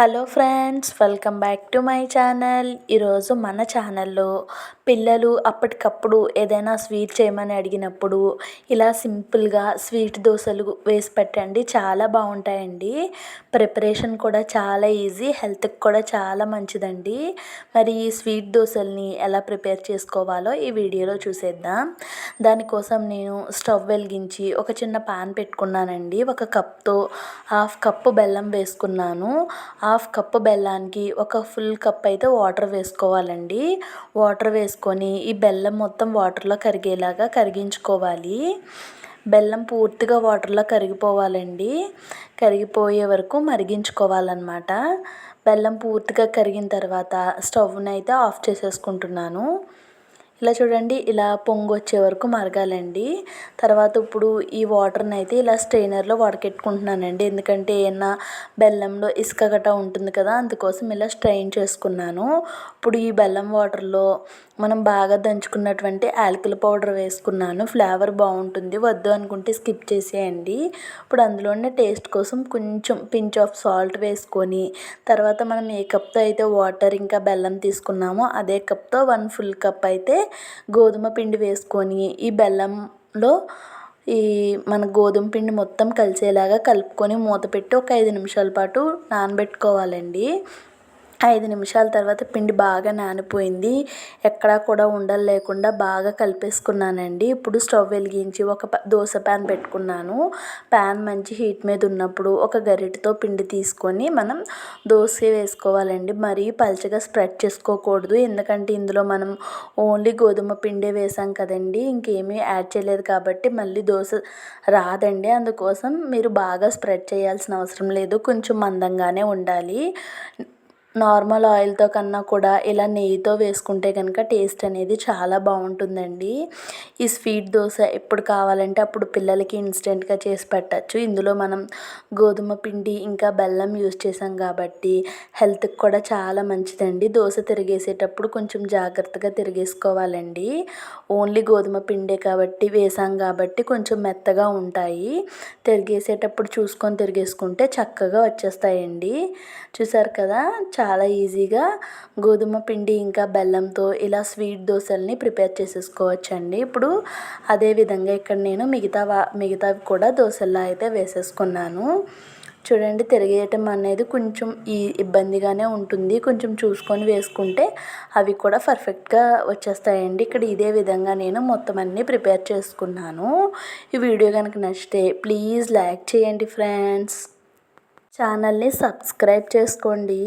Hello friends welcome back to my channel. ఈరోజు మన ఛానల్లో పిల్లలు అప్పటికప్పుడు ఏదైనా స్వీట్ చేయమని అడిగినప్పుడు ఇలా సింపుల్గా స్వీట్ దోశలు వేసి పెట్టండి చాలా బాగుంటాయండి. ప్రిపరేషన్ కూడా చాలా ఈజీ హెల్త్కి కూడా చాలా మంచిదండి. మరి ఈ స్వీట్ దోశల్ని ఎలా ప్రిపేర్ చేసుకోవాలో ఈ వీడియోలో చూసేద్దాం. దానికోసం నేను స్టవ్ వెలిగించి ఒక చిన్న పాన్ పెట్టుకున్నానండి. ఒక కప్తో హాఫ్ కప్పు బెల్లం వేసుకున్నాను. హాఫ్ కప్పు బెల్లానికి ఒక ఫుల్ కప్ అయితే వాటర్ వేసుకోవాలండి. వాటర్ వేసుకొని ఈ బెల్లం మొత్తం వాటర్లో కరిగేలాగా కరిగించుకోవాలి. బెల్లం పూర్తిగా వాటర్లో కరిగిపోవాలండి. కరిగిపోయే వరకు మరిగించుకోవాలన్నమాట. బెల్లం పూర్తిగా కరిగిన తర్వాత స్టవ్ని అయితే ఆఫ్ చేసేసుకుంటున్నాను. ఇలా చూడండి ఇలా పొంగు వచ్చే వరకు మరగాలండి. తర్వాత ఇప్పుడు ఈ వాటర్ని అయితే ఇలా స్ట్రైనర్లో వడకెట్టుకుంటున్నానండి. ఎందుకంటే ఏమన్నా బెల్లంలో ఇసుక గట్ట ఉంటుంది కదా అందుకోసం ఇలా స్ట్రెయిన్ చేసుకున్నాను. ఇప్పుడు ఈ బెల్లం వాటర్లో మనం బాగా దంచుకున్నటువంటి యాలకుల పౌడర్ వేసుకున్నాను. ఫ్లేవర్ బాగుంటుంది. వద్దు అనుకుంటే స్కిప్ చేసేయండి. ఇప్పుడు అందులోనే టేస్ట్ కోసం కొంచెం పించ్ ఆఫ్ సాల్ట్ వేసుకొని తర్వాత మనం ఏ కప్తో అయితే వాటర్ ఇంకా బెల్లం తీసుకున్నామో అదే కప్తో వన్ ఫుల్ కప్ అయితే గోధుమ పిండి వేసుకొని ఈ బెల్లంలో ఈ మన గోధుమ పిండి మొత్తం కలిసేలాగా కలుపుకొని మూత పెట్టి ఒక ఐదు నిమిషాల పాటు నానబెట్టుకోవాలండి. ఐదు నిమిషాల తర్వాత పిండి బాగా నానిపోయింది. ఎక్కడా కూడా ఉండలు లేకుండా బాగా కలిపేసుకున్నానండి. ఇప్పుడు స్టవ్ వెలిగించి ఒక దోశ ప్యాన్ పెట్టుకున్నాను. ప్యాన్ మంచి హీట్ మీద ఉన్నప్పుడు ఒక గరిటతో పిండి తీసుకొని మనం దోశ వేసుకోవాలండి. మరీ పల్చగా స్ప్రెడ్ చేసుకోకూడదు. ఎందుకంటే ఇందులో మనం ఓన్లీ గోధుమ పిండే వేసాం కదండి. ఇంకేమీ యాడ్ చేయలేదు కాబట్టి మళ్ళీ దోశ రాదండి. అందుకోసం మీరు బాగా స్ప్రెడ్ చేయాల్సిన అవసరం లేదు. కొంచెం మందంగానే ఉండాలి. నార్మల్ ఆయిల్తో కన్నా కూడా ఇలా నెయ్యితో వేసుకుంటే కనుక టేస్ట్ అనేది చాలా బాగుంటుందండి. ఈ స్వీట్ దోశ ఎప్పుడు కావాలంటే అప్పుడు పిల్లలకి ఇన్స్టెంట్గా చేసి పెట్టచ్చు. ఇందులో మనం గోధుమ పిండి ఇంకా బెల్లం యూస్ చేసాం కాబట్టి హెల్త్కి కూడా చాలా మంచిదండి. దోశ తిరిగేసేటప్పుడు కొంచెం జాగ్రత్తగా తిరిగేసుకోవాలండి. ఓన్లీ గోధుమ పిండే కాబట్టి వేసాం కాబట్టి కొంచెం మెత్తగా ఉంటాయి. తిరిగేసేటప్పుడు చూసుకొని తిరిగేసుకుంటే చక్కగా వచ్చేస్తాయండి. చూసారు కదా? చాలా ఈజీగా గోధుమ పిండి ఇంకా బెల్లంతో ఇలా స్వీట్ దోశల్ని ప్రిపేర్ చేసేసుకోవచ్చండి. ఇప్పుడు అదేవిధంగా ఇక్కడ నేను మిగతా మిగతావి కూడా దోశల్లో అయితే వేసేసుకున్నాను. చూడండి తిరిగేయటం అనేది కొంచెం ఈ ఇబ్బందిగానే ఉంటుంది. కొంచెం చూసుకొని వేసుకుంటే అవి కూడా పర్ఫెక్ట్గా వచ్చేస్తాయండి. ఇక్కడ ఇదే విధంగా నేను మొత్తం అన్నీ ప్రిపేర్ చేసుకున్నాను. ఈ వీడియో కనుక నచ్చితే ప్లీజ్ లైక్ చేయండి ఫ్రెండ్స్. ఛానల్ని సబ్స్క్రైబ్ చేసుకోండి.